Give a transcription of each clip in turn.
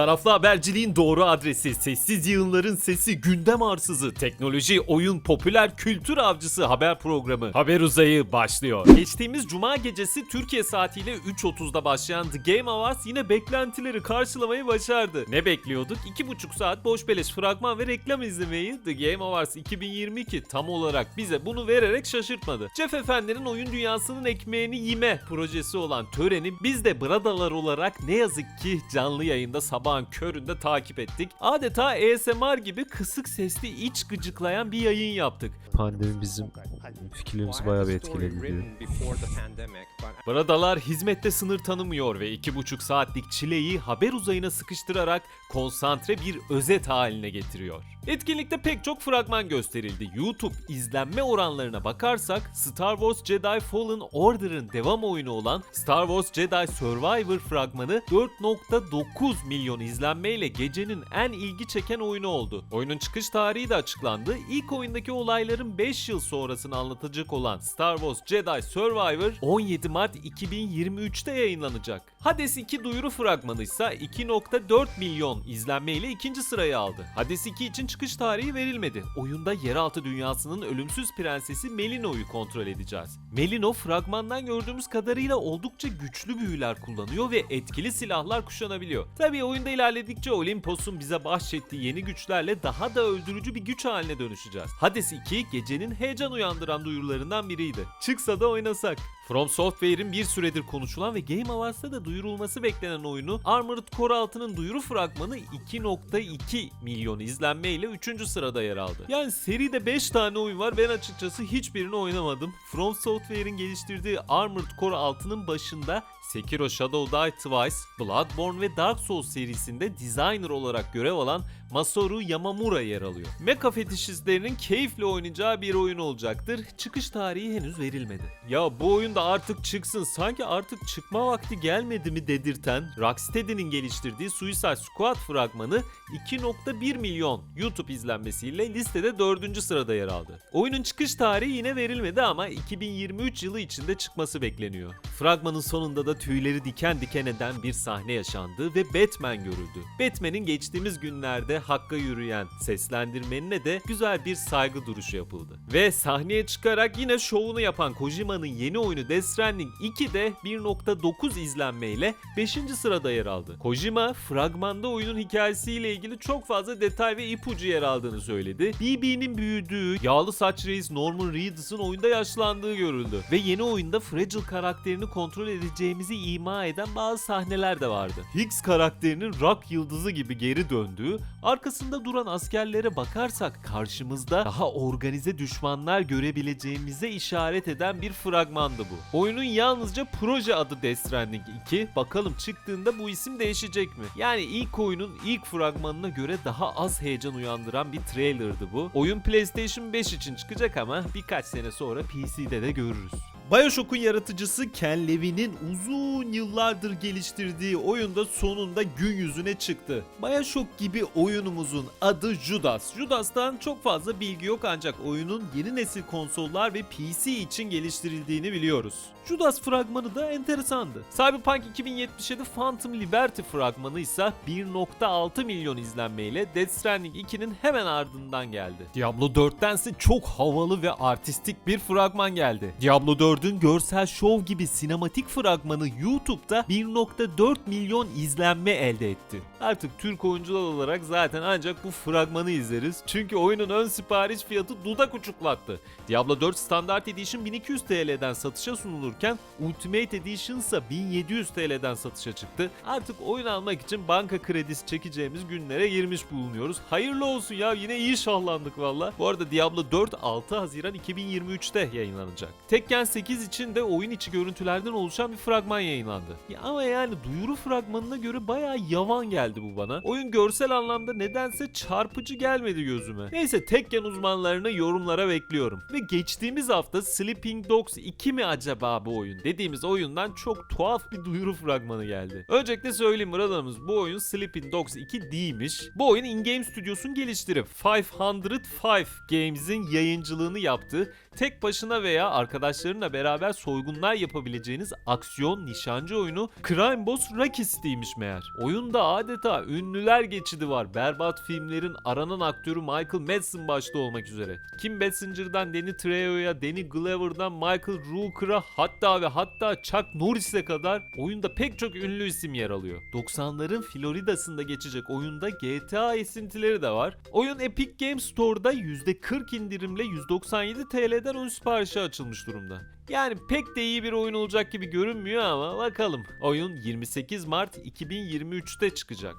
Taraflı haberciliğin doğru adresi, sessiz yığınların sesi, gündem arsızı, teknoloji, oyun, popüler kültür avcısı haber programı Haber Uzayı başlıyor. Geçtiğimiz cuma gecesi Türkiye saatiyle 3.30'da başlayan The Game Awards yine beklentileri karşılamayı başardı. Ne bekliyorduk? 2.5 saat boş beleş fragman ve reklam izlemeyi The Game Awards 2022 tam olarak bize bunu vererek şaşırtmadı. Jeff Efendi'nin oyun dünyasının ekmeğini yeme projesi olan töreni biz de Bradalar olarak ne yazık ki canlı yayında sabahın köründe takip ettik. Adeta ASMR gibi kısık sesli iç gıcıklayan bir yayın yaptık. Pandemi bizim fikirlerimizi bayağı bir etkiledi. Bradalar hizmette sınır tanımıyor ve 2,5 saatlik çileyi haber uzayına sıkıştırarak konsantre bir özet haline getiriyor. Etkinlikte pek çok fragman gösterildi. YouTube izlenme oranlarına bakarsak Star Wars Jedi Fallen Order'ın devam oyunu olan Star Wars Jedi Survivor fragmanı 4.9 milyon izlenmeyle gecenin en ilgi çeken oyunu oldu. Oyunun çıkış tarihi de açıklandı. İlk oyundaki olayların 5 yıl sonrasını anlatacak olan Star Wars Jedi Survivor 17 Mart 2023'te yayınlanacak. Hades 2 duyuru fragmanı ise 2.4 milyon izlenmeyle ikinci sırayı aldı. Hades 2 için çıkış tarihi verilmedi. Oyunda yeraltı dünyasının ölümsüz prensesi Melino'yu kontrol edeceğiz. Melino fragmandan gördüğümüz kadarıyla oldukça güçlü büyüler kullanıyor ve etkili silahlar kuşanabiliyor. Tabii oyunda ilerledikçe Olimpos'un bize bahşettiği yeni güçlerle daha da öldürücü bir güç haline dönüşeceğiz. Hades 2 gecenin heyecan uyandıran duyurularından biriydi. Çıksa da oynasak. From Software'in bir süredir konuşulan ve Game Awards'ta da duyurulması beklenen oyunu Armored Core 6'nın duyuru fragmanı 2.2 milyon izlenmeyle 3. sırada yer aldı. Yani seride 5 tane oyun var ben açıkçası hiçbirini oynamadım. From Software'in geliştirdiği Armored Core 6'nın başında Sekiro Shadow Die Twice, Bloodborne ve Dark Souls serisinde designer olarak görev alan Masaru Yamamura yer alıyor. Mecha fetişistlerinin keyifle oynayacağı bir oyun olacaktır. Çıkış tarihi henüz verilmedi. Ya bu oyun da artık çıksın sanki artık çıkma vakti gelmedi mi dedirten Rocksteady'nin geliştirdiği Suicide Squad fragmanı 2.1 milyon YouTube izlenmesiyle listede 4. sırada yer aldı. Oyunun çıkış tarihi yine verilmedi ama 2023 yılı içinde çıkması bekleniyor. Fragmanın sonunda da tüyleri diken diken eden bir sahne yaşandı ve Batman görüldü. Batman'in geçtiğimiz günlerde hakka yürüyen seslendirmenine de güzel bir saygı duruşu yapıldı. Ve sahneye çıkarak yine şovunu yapan Kojima'nın yeni oyunu Death Stranding 2 de 1.9 izlenmeyle 5. sırada yer aldı. Kojima fragmanda oyunun hikayesiyle ilgili çok fazla detay ve ipucu yer aldığını söyledi. BB'nin büyüdüğü, yağlı saç reis Norman Reedus'ın oyunda yaşlandığı görüldü. Ve yeni oyunda Fragile karakterini kontrol edeceğimizi ima eden bazı sahneler de vardı. Higgs karakterinin rock yıldızı gibi geri döndüğü, arkasında duran askerlere bakarsak karşımızda daha organize düşmanlar görebileceğimize işaret eden bir fragmandı bu. Oyunun yalnızca proje adı Death Stranding 2. Bakalım çıktığında bu isim değişecek mi? Yani ilk oyunun ilk fragmanına göre daha az heyecan uyandıran bir trailerdı bu. Oyun PlayStation 5 için çıkacak ama birkaç sene sonra PC'de de görürüz. Bioshock'un yaratıcısı Ken Levine'in uzun yıllardır geliştirdiği oyunda sonunda gün yüzüne çıktı. Bioshock gibi oyunumuzun adı Judas. Judas'tan çok fazla bilgi yok ancak oyunun yeni nesil konsollar ve PC için geliştirildiğini biliyoruz. Judas fragmanı da enteresandı. Cyberpunk 2077 Phantom Liberty fragmanı ise 1.6 milyon izlenmeyle Death Stranding 2'nin hemen ardından geldi. Diablo 4'tense çok havalı ve artistik bir fragman geldi. Diablo 4'ün görsel şov gibi sinematik fragmanı YouTube'da 1.4 milyon izlenme elde etti. Artık Türk oyuncular olarak zaten ancak bu fragmanı izleriz. Çünkü oyunun ön sipariş fiyatı dudak uçuklattı. Diablo 4 Standard Edition 1200 TL'den satışa sunulurken Ultimate Edition ise 1700 TL'den satışa çıktı. Artık oyun almak için banka kredisi çekeceğimiz günlere girmiş bulunuyoruz. Hayırlı olsun ya yine iyi şahlandık valla. Bu arada Diablo 4 6 Haziran 2023'te yayınlanacak. Tekken 8 için de oyun içi görüntülerden oluşan bir fragman yayınlandı. Ya ama yani duyuru fragmanına göre bayağı yavan geldi bu bana. Oyun görsel anlamda nedense çarpıcı gelmedi gözüme. Neyse Tekken uzmanlarını yorumlara bekliyorum. Ve geçtiğimiz hafta Sleeping Dogs 2 mi acaba bu oyun dediğimiz oyundan çok tuhaf bir duyuru fragmanı geldi. Öncelikle söyleyeyim Radamız bu oyun Sleeping Dogs 2 değilmiş. Bu oyun in-game stüdyosun geliştirip 505 Games'in yayıncılığını yaptığı tek başına veya arkadaşlarına beraber beraber soygunlar yapabileceğiniz aksiyon nişancı oyunu Crime Boss Rocky City'ymiş meğer. Oyunda adeta ünlüler geçidi var. Berbat filmlerin aranan aktörü Michael Madsen başta olmak üzere. Kim Basinger'dan Danny Trejo'ya, Danny Glover'dan Michael Rooker'a hatta ve hatta Chuck Norris'e kadar oyunda pek çok ünlü isim yer alıyor. 90'ların Florida'sında geçecek oyunda GTA esintileri de var. Oyun Epic Games Store'da %40 indirimle 197 TL'den ön siparişe açılmış durumda. Yani pek de iyi bir oyun olacak gibi görünmüyor ama bakalım. Oyun 28 Mart 2023'te çıkacak.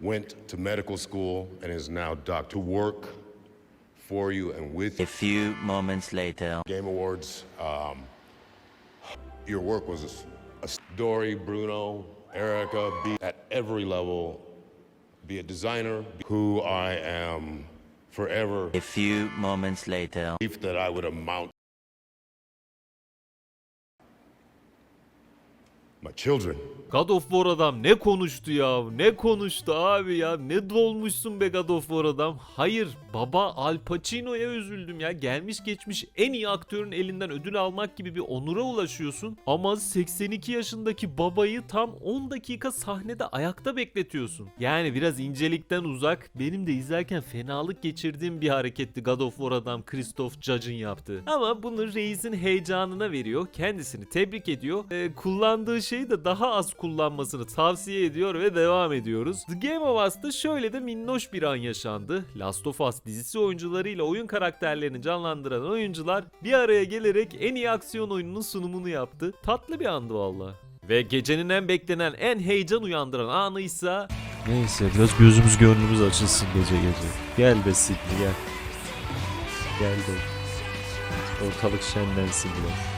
went to medical school and is now doc to work for you and with A few moments later. Game Awards. Um, your work was Dory, Bruno, Erica, be at every level, be a designer, who I am forever A few moments later. belief that I would amount my children. God of War adam ne konuştu ya? Ne konuştu abi ya? Ne dolmuşsun be God of War adam? Hayır baba Al Pacino'ya üzüldüm ya. Gelmiş geçmiş en iyi aktörün elinden ödül almak gibi bir onura ulaşıyorsun. Ama 82 yaşındaki babayı tam 10 dakika sahnede ayakta bekletiyorsun. Yani biraz incelikten uzak. Benim de izlerken fenalık geçirdiğim bir hareketti God of War adam Christoph Judge'ın yaptığı. Ama bunu reisin heyecanına veriyor. Kendisini tebrik ediyor. Ee, kullandığı şeyi de daha az kullanmasını tavsiye ediyor ve devam ediyoruz. The Game of Us'ta şöyle de minnoş bir an yaşandı. Last of Us dizisi oyuncularıyla oyun karakterlerini canlandıran oyuncular bir araya gelerek en iyi aksiyon oyununun sunumunu yaptı. Tatlı bir andı valla. Ve gecenin en beklenen, en heyecan uyandıran anı ise Neyse biraz gözümüz gönlümüz açılsın gece gece. Gel be Sidney gel. Gel de. Ortalık şenlensin biraz.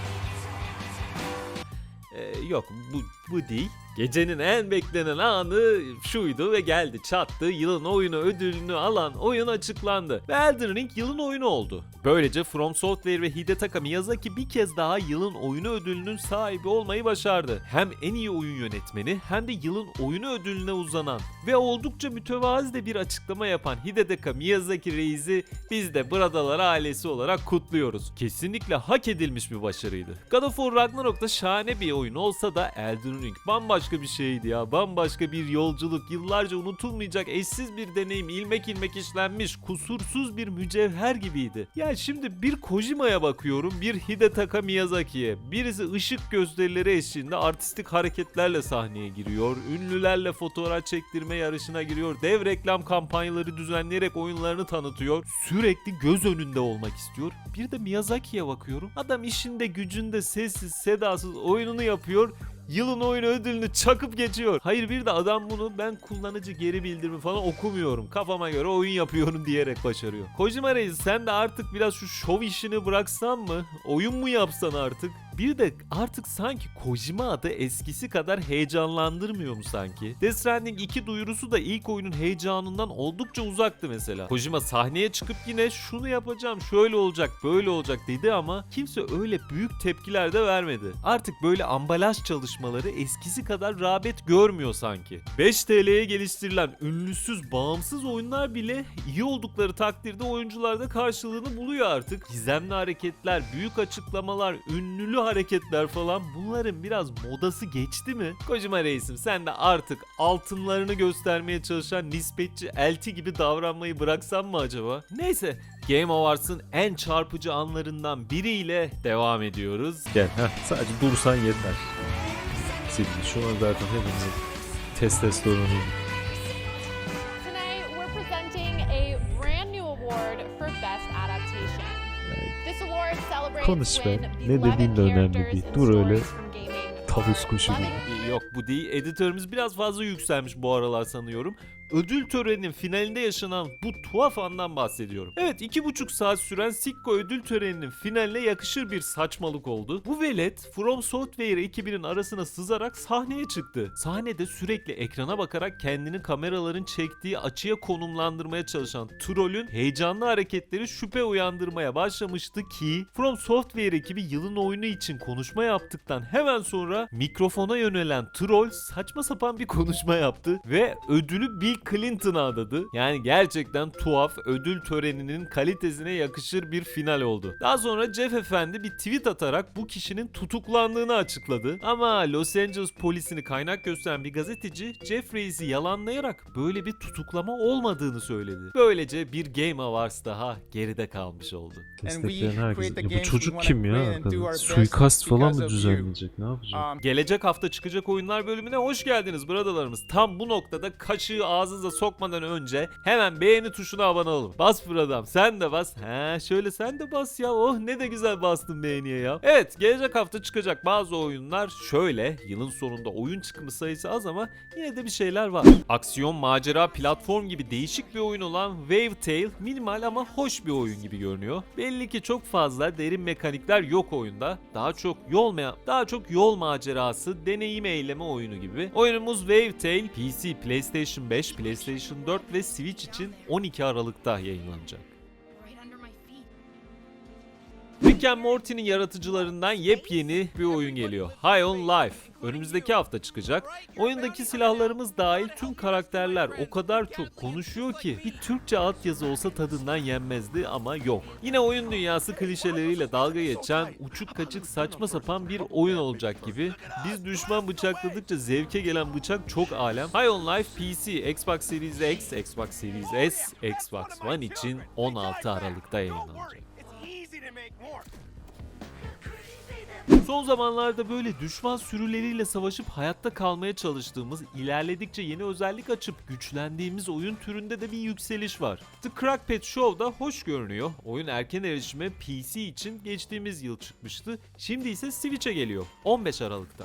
Ee, yok bu, bu değil. Gecenin en beklenen anı şuydu ve geldi çattı. Yılın oyunu ödülünü alan oyun açıklandı. Ve Elden Ring yılın oyunu oldu. Böylece From Software ve Hidetaka Miyazaki bir kez daha yılın oyunu ödülünün sahibi olmayı başardı. Hem en iyi oyun yönetmeni hem de yılın oyunu ödülüne uzanan ve oldukça mütevazi de bir açıklama yapan Hidetaka Miyazaki reisi biz de Bradalar ailesi olarak kutluyoruz. Kesinlikle hak edilmiş bir başarıydı. God of War Ragnarok da şahane bir oyun olsa da Elden Ring bambaşka bir şeydi ya. Bambaşka bir yolculuk, yıllarca unutulmayacak eşsiz bir deneyim, ilmek ilmek işlenmiş, kusursuz bir mücevher gibiydi. Ya şimdi bir Kojima'ya bakıyorum, bir Hidetaka Miyazaki'ye. Birisi ışık gösterileri eşliğinde artistik hareketlerle sahneye giriyor, ünlülerle fotoğraf çektirme yarışına giriyor, dev reklam kampanyaları düzenleyerek oyunlarını tanıtıyor, sürekli göz önünde olmak istiyor. Bir de Miyazaki'ye bakıyorum. Adam işinde gücünde sessiz sedasız oyununu yapıyor. Yılın oyunu ödülünü çakıp geçiyor. Hayır bir de adam bunu ben kullanıcı geri bildirimi falan okumuyorum. Kafama göre oyun yapıyorum diyerek başarıyor. Kojima Reis sen de artık biraz şu şov işini bıraksan mı? Oyun mu yapsan artık? Bir de artık sanki Kojima adı eskisi kadar heyecanlandırmıyor mu sanki? Death Stranding 2 duyurusu da ilk oyunun heyecanından oldukça uzaktı mesela. Kojima sahneye çıkıp yine şunu yapacağım, şöyle olacak, böyle olacak dedi ama kimse öyle büyük tepkiler de vermedi. Artık böyle ambalaj çalışmaları eskisi kadar rağbet görmüyor sanki. 5 TL'ye geliştirilen ünlüsüz, bağımsız oyunlar bile iyi oldukları takdirde oyuncularda karşılığını buluyor artık. Gizemli hareketler, büyük açıklamalar, ünlülü hareketler falan bunların biraz modası geçti mi? Kojima reisim sen de artık altınlarını göstermeye çalışan nispetçi elti gibi davranmayı bıraksan mı acaba? Neyse Game Awards'ın en çarpıcı anlarından biriyle devam ediyoruz. Gel ha sadece dursan yeter. Sidney şu an zaten hepimizin testosteronu. Konuş be. Ne dediğin de önemli değil. Dur öyle Tavus kuşu gibi. Yok bu değil. Editörümüz biraz fazla yükselmiş bu aralar sanıyorum. Ödül töreninin finalinde yaşanan bu tuhaf andan bahsediyorum. Evet iki buçuk saat süren Sikko ödül töreninin finaline yakışır bir saçmalık oldu. Bu velet From Software ekibinin arasına sızarak sahneye çıktı. Sahnede sürekli ekrana bakarak kendini kameraların çektiği açıya konumlandırmaya çalışan trollün heyecanlı hareketleri şüphe uyandırmaya başlamıştı ki From Software ekibi yılın oyunu için konuşma yaptıktan hemen sonra mikrofona yönelen troll saçma sapan bir konuşma yaptı ve ödülü Bill Clinton'a adadı. Yani gerçekten tuhaf ödül töreninin kalitesine yakışır bir final oldu. Daha sonra Jeff Efendi bir tweet atarak bu kişinin tutuklandığını açıkladı. Ama Los Angeles polisini kaynak gösteren bir gazeteci Jeff Reis'i yalanlayarak böyle bir tutuklama olmadığını söyledi. Böylece bir Game Awards daha geride kalmış oldu. Destekleyen herkes. Ya bu çocuk kim ya? Suikast falan mı düzenleyecek? Ne yapacak? Um, Gelecek hafta çıkacak oyunlar bölümüne hoş geldiniz bradalarımız. Tam bu noktada kaşığı ağzınıza sokmadan önce hemen beğeni tuşuna abone olun. Bas bradam sen de bas. He şöyle sen de bas ya. Oh ne de güzel bastın beğeniye ya. Evet gelecek hafta çıkacak bazı oyunlar şöyle. Yılın sonunda oyun çıkımı sayısı az ama yine de bir şeyler var. Aksiyon, macera, platform gibi değişik bir oyun olan Wave Tale minimal ama hoş bir oyun gibi görünüyor. Belli ki çok fazla derin mekanikler yok oyunda. Daha çok yol daha çok yol macerası, deneyim eyleme oyunu gibi. Oyunumuz Wave Tale PC, PlayStation 5, PlayStation 4 ve Switch için 12 Aralık'ta yayınlanacak. Rick and Morty'nin yaratıcılarından yepyeni bir oyun geliyor. High on Life. Önümüzdeki hafta çıkacak. Oyundaki silahlarımız dahil tüm karakterler o kadar çok konuşuyor ki bir Türkçe altyazı olsa tadından yenmezdi ama yok. Yine oyun dünyası klişeleriyle dalga geçen uçuk kaçık saçma sapan bir oyun olacak gibi. Biz düşman bıçakladıkça zevke gelen bıçak çok alem. High on Life PC, Xbox Series X, Xbox Series S, Xbox One için 16 Aralık'ta yayınlanacak. Son zamanlarda böyle düşman sürüleriyle savaşıp hayatta kalmaya çalıştığımız, ilerledikçe yeni özellik açıp güçlendiğimiz oyun türünde de bir yükseliş var. The Crackpad Show da hoş görünüyor. Oyun erken erişime PC için geçtiğimiz yıl çıkmıştı. Şimdi ise Switch'e geliyor. 15 Aralık'ta.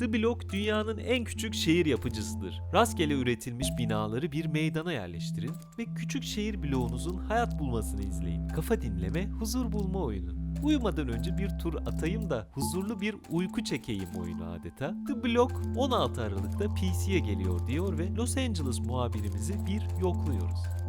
The Block dünyanın en küçük şehir yapıcısıdır. Rastgele üretilmiş binaları bir meydana yerleştirin ve küçük şehir bloğunuzun hayat bulmasını izleyin. Kafa dinleme, huzur bulma oyunu. Uyumadan önce bir tur atayım da huzurlu bir uyku çekeyim oyunu adeta. The Block 16 Aralık'ta PC'ye geliyor diyor ve Los Angeles muhabirimizi bir yokluyoruz.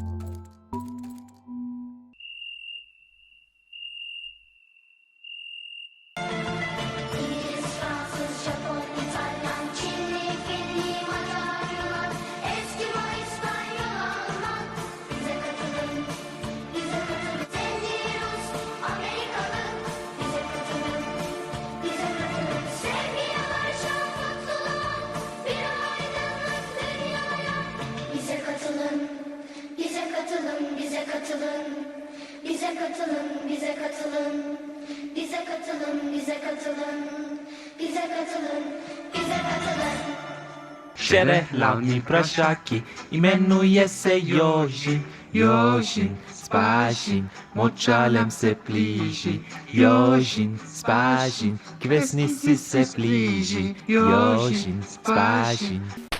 przelewami praszaki. Imenuje się Jozin, Jozin, Spazin, moczalem se bliży. Jozin, Spazin, kwesni si se bliży. Jozin, Spazin.